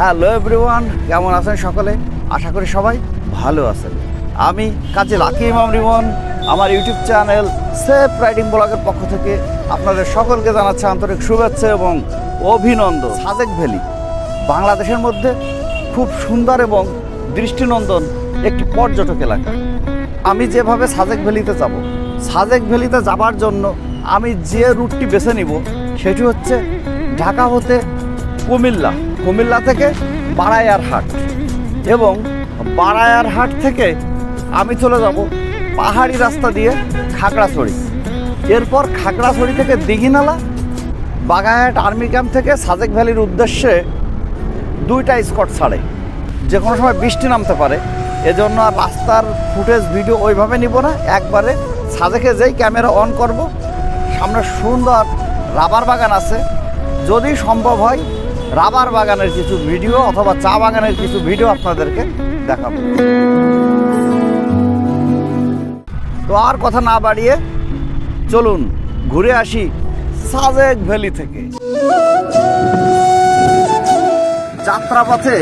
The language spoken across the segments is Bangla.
হ্যালো এভরিওয়ান, কেমন আছেন সকলে? আশা করি সবাই ভালো আছেন। আমি কাজী লাকি ইমাম রিমন আমার ইউটিউব চ্যানেল সেফ রাইডিং ব্লগের পক্ষ থেকে আপনাদের সকলকে জানাচ্ছে আন্তরিক শুভেচ্ছা এবং অভিনন্দন। সাজেক ভ্যালি, বাংলাদেশের মধ্যে খুব সুন্দর এবং দৃষ্টিনন্দন একটি পর্যটক এলাকা। আমি যেভাবে সাজেক ভ্যালিতে যাব, সাজেক ভ্যালিতে যাবার জন্য আমি যে রুটটি বেছে নিব, সেটি হচ্ছে ঢাকা হতে কুমিল্লা। কুমিল্লা থেকে বাড়াইয়ার হাট। এবং বাড়াইয়ার হাট থেকে আমি চলে যাব পাহাড়ি রাস্তা দিয়ে খাগড়াছড়ি। এরপর খাগড়াছড়ি থেকে দিঘিনালা বাগাহাট আর্মি ক্যাম্প থেকে সাজেক ভ্যালির উদ্দেশ্যে দুইটা স্কট ছাড়ে। যে কোনো সময় বৃষ্টি নামতে পারে। এজন্য আর রাস্তার ফুটেজ ভিডিও ওইভাবে নিব না। একবারে সাজেকে যেই ক্যামেরা অন করব। সামনে সুন্দর রাবার বাগান আছে। যদি সম্ভব হয় রাবার বাগানের কিছু ভিডিও অথবা চা বাগানের কিছু ভিডিও আপনাদেরকে দেখাবো। তো আর কথা না বাড়িয়ে চলুন, ঘুরে আসি সাজেক ভ্যালি থেকে। যাত্রাপথে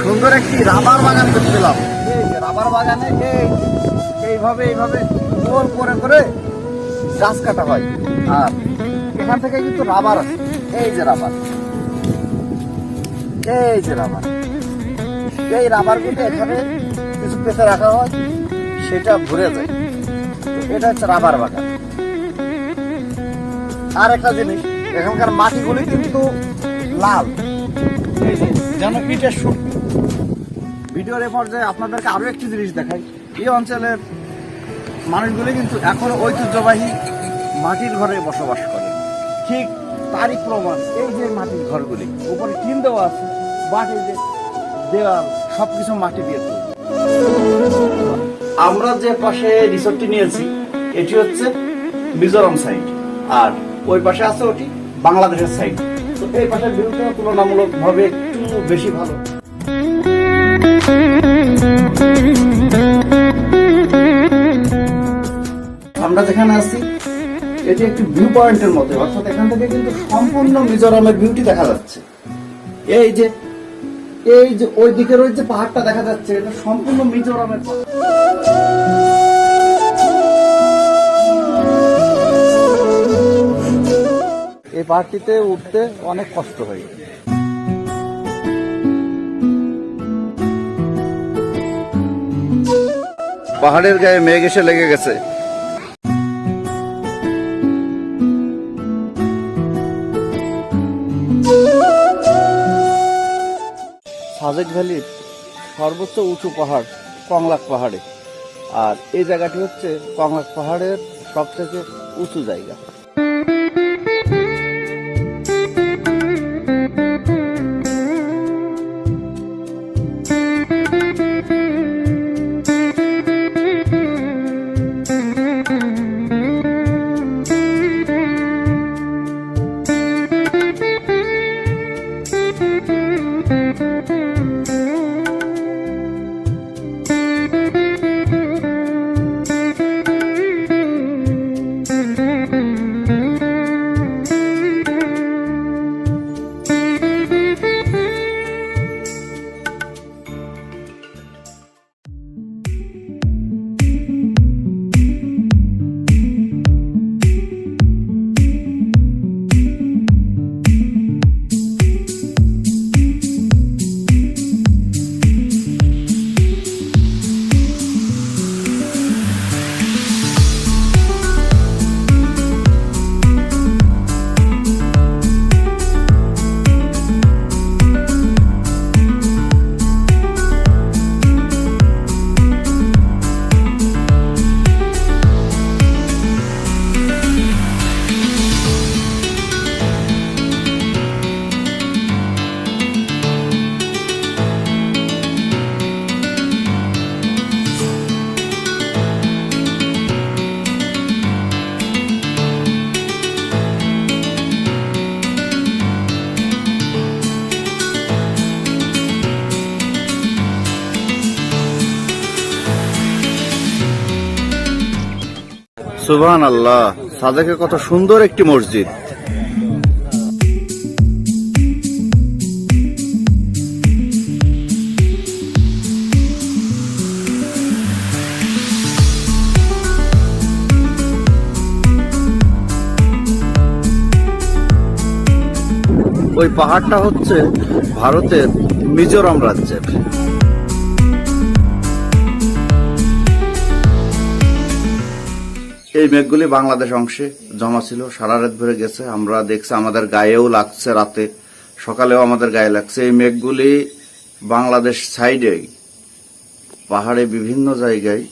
সুন্দর একটি রাবার বাগান যে রাবার বাগানে এইভাবে এইভাবে গোল করে করে গাছ কাটা হয়। আর এখান থেকে কিন্তু রাবার আছে এই যে রাবার। এই যে রাবার। এই রাবারগুলো এখানে কিছু পেতে রাখা হয়, সেটা ভরে যায়। এটা হচ্ছে রাবার বাগান। আর একটা জিনিস, এখানকার মাটিগুলি কিন্তু লাল। যেন ইটের সুর ভিডিওর এ পর্যায়ে আপনাদেরকে আরও একটি জিনিস দেখাই। এই অঞ্চলের মানুষগুলি কিন্তু এখনও ঐতিহ্যবাহী মাটির ঘরে বসবাস করে। ঠিক তারই প্রমাণ, এই যে মাটির ঘরগুলি, উপরে টিন দেওয়া আছে যে দেওয়াল সব কিছু মাটি দিয়ে তৈরি। আমরা যে পাশে রিসোর্টটি নিয়েছি, এটি হচ্ছে মিজোরাম সাইড আর ওই পাশে আছে ওটি বাংলাদেশের সাইড তো এই পাশের ভিউটা তুলনামূলকভাবে একটু বেশি ভালো। আমরা যেখানে আছি এটি একটি ভিউ পয়েন্টের মতো অর্থাৎ এখান থেকে কিন্তু সম্পূর্ণ মিজোরামের ভিউটি দেখা যাচ্ছে। এই যে এই যে ওই দিকের ওই যে পাহাড়টা দেখা যাচ্ছে, এটা সম্পূর্ণ মিজোরামের এই পাহাড়টিতে উঠতে অনেক কষ্ট হয়। পাহাড়ের গায়ে মেঘ এসে লেগে গেছে। সাজেক ভ্যালির সর্বোচ্চ উঁচু পাহাড় কংলাক পাহাড়ে। আর এই জায়গাটি হচ্ছে কংলাক পাহাড়ের সবথেকে উঁচু জায়গা। সুবহান আল্লাহ সাজেকে কত সুন্দর একটি মসজিদ। ওই পাহাড়টা হচ্ছে ভারতের মিজোরাম রাজ্যের। এই মেঘগুলি বাংলাদেশ অংশে জমা ছিল। সারা রাত ভরে গেছে। আমরা দেখছি আমাদের গায়েও লাগছে রাতে। সকালেও আমাদের গায়ে লাগছে। এই মেঘগুলি বাংলাদেশ সাইডে, পাহাড়ে বিভিন্ন জায়গায়,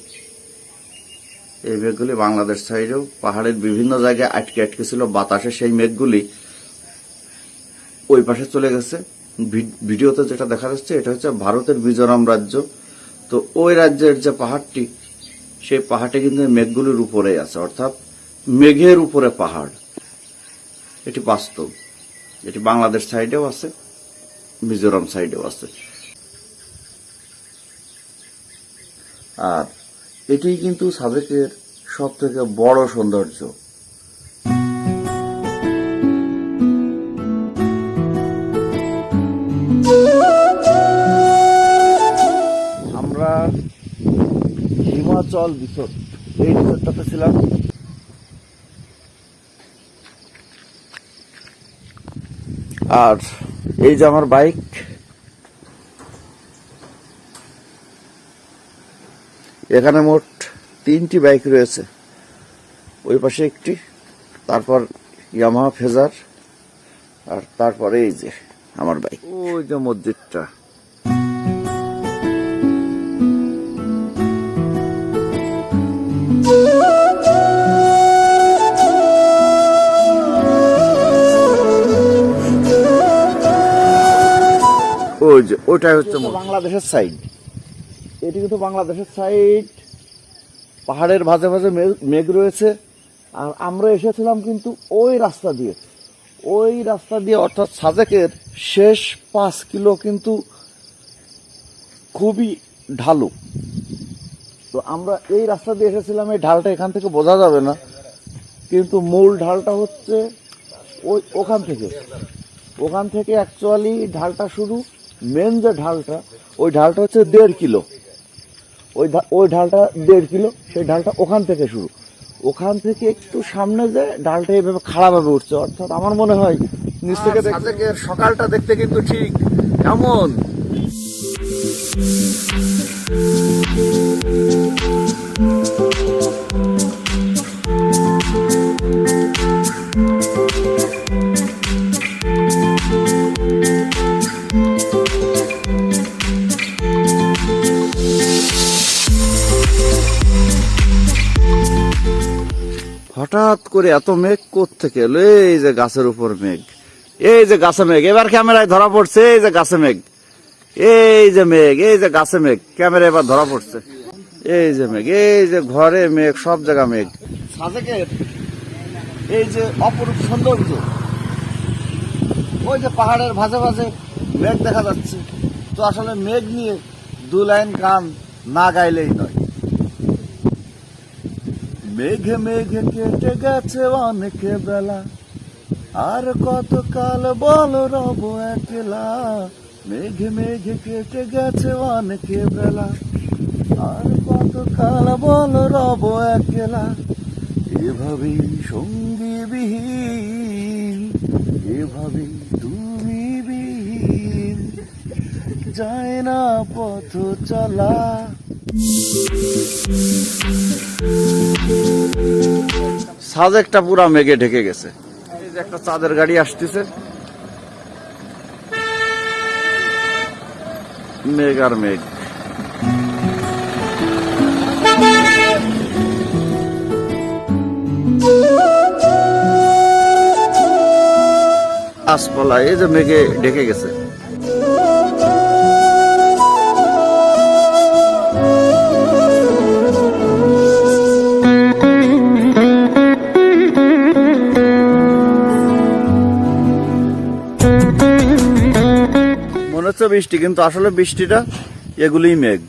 এই মেঘগুলি বাংলাদেশ সাইডেও পাহাড়ের বিভিন্ন জায়গায় আটকে আটকে ছিল। বাতাসে সেই মেঘগুলি ওই পাশে চলে গেছে। ভিডিওতে যেটা দেখা যাচ্ছে, এটা হচ্ছে ভারতের মিজোরাম রাজ্য। তো ওই রাজ্যের যে পাহাড়টি সেই পাহাড়টি কিন্তু মেঘগুলির উপরে আছে, অর্থাৎ মেঘের উপরে পাহাড়। এটি বাস্তব। এটি বাংলাদেশ সাইডেও আছে, মিজোরাম সাইডেও আছে। আর এটি কিন্তু সাজেকের সব থেকে বড় সৌন্দর্য। আমরা হিমাচল রিসোর্ট। এই রিসোর্টটাতে ছিলাম। আর এই যে আমার বাইক, এখানে মোট তিনটি বাইক রয়েছে। ওই পাশে একটি, তারপর ইয়ামাহা ফেজার আর তারপরে এই যে আমার বাইক। ওই যে মসজিদটা। যে ওটাই হচ্ছে বাংলাদেশের সাইড এটি কিন্তু বাংলাদেশের সাইড পাহাড়ের ভাজে ভাজে মেঘ রয়েছে। আর আমরা এসেছিলাম কিন্তু ওই রাস্তা দিয়ে। ওই রাস্তা দিয়ে অর্থাৎ সাজেকের শেষ পাঁচ কিলো কিন্তু খুবই ঢালু। তো আমরা এই রাস্তা দিয়ে এসেছিলাম এই ঢালটা এখান থেকে বোঝা যাবে না। কিন্তু মূল ঢালটা হচ্ছে ওই ওখান থেকে। ওখান থেকে অ্যাকচুয়ালি ঢালটা শুরু মেন যে ঢালটা ওই ঢালটা হচ্ছে দেড় কিলো। ওই ওই ঢালটা দেড় কিলো সেই ঢালটা ওখান থেকে শুরু। ওখান থেকে একটু সামনে যে ডালটা এভাবে খাড়াভাবে উঠছে অর্থাৎ আমার মনে হয় নিচ থেকে সাজেকের সকালটা দেখতে কিন্তু ঠিক এমন। করে এত মেঘ থেকে এলো? এই যে গাছের উপর মেঘ। এই যে গাছে মেঘ। এবার ক্যামেরায় ধরা পড়ছে, এই যে গাছে মেঘ। এই যে মেঘ, এই যে গাছে মেঘ। ক্যামেরা এবার ধরা পড়ছে। এই যে মেঘ, এই যে ঘরে মেঘ, সব জায়গা মেঘ। এই যে অপরূপ সৌন্দর্য, ওই যে পাহাড়ের ভাজে ভাজে মেঘ দেখা যাচ্ছে। তো আসলে মেঘ নিয়ে দু লাইন গান না গাইলেই নয়। মেঘে মেঘে কেটে গেছে অনেক বেলা। আর কত কাল বল রব একলা। মেঘে মেঘে কেটে গেছে অনেক বেলা। আর কত কাল বল রব একলা। এভাবেই সঙ্গী বিহীন এভাবেই তুমি যায় না পথ চলা। সাজেকটা পুরা মেঘে ঢেকে গেছে। এই যে একটা চাঁদের গাড়ি আসতেছে। মেঘ আর মেঘ। গাছপালা এই যে মেঘে ঢেকে গেছে। মনে হচ্ছে বৃষ্টি কিন্তু আসলে বৃষ্টিটা এগুলি মেঘ।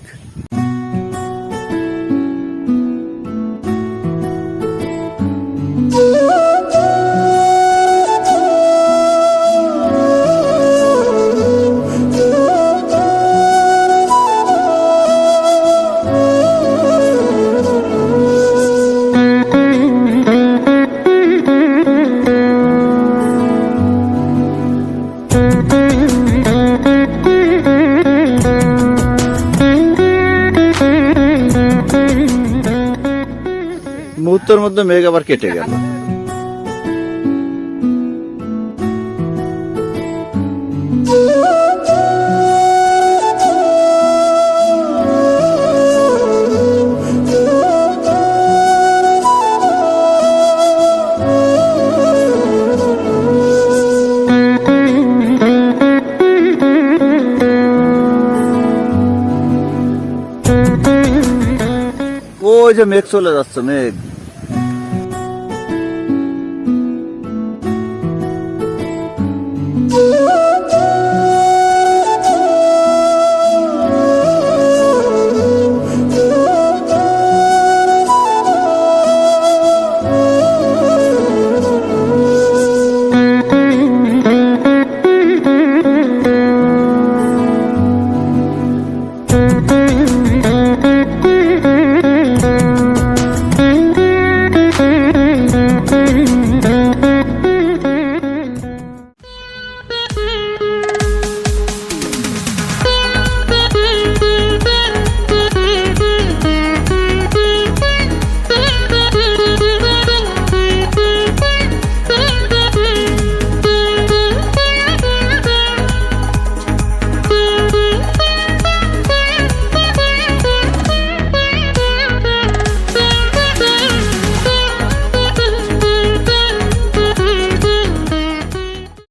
মুহূর্তের মধ্যে মেঘ আবার কেটে গেল। ওই যে মেঘ চলে যাচ্ছে মেঘ।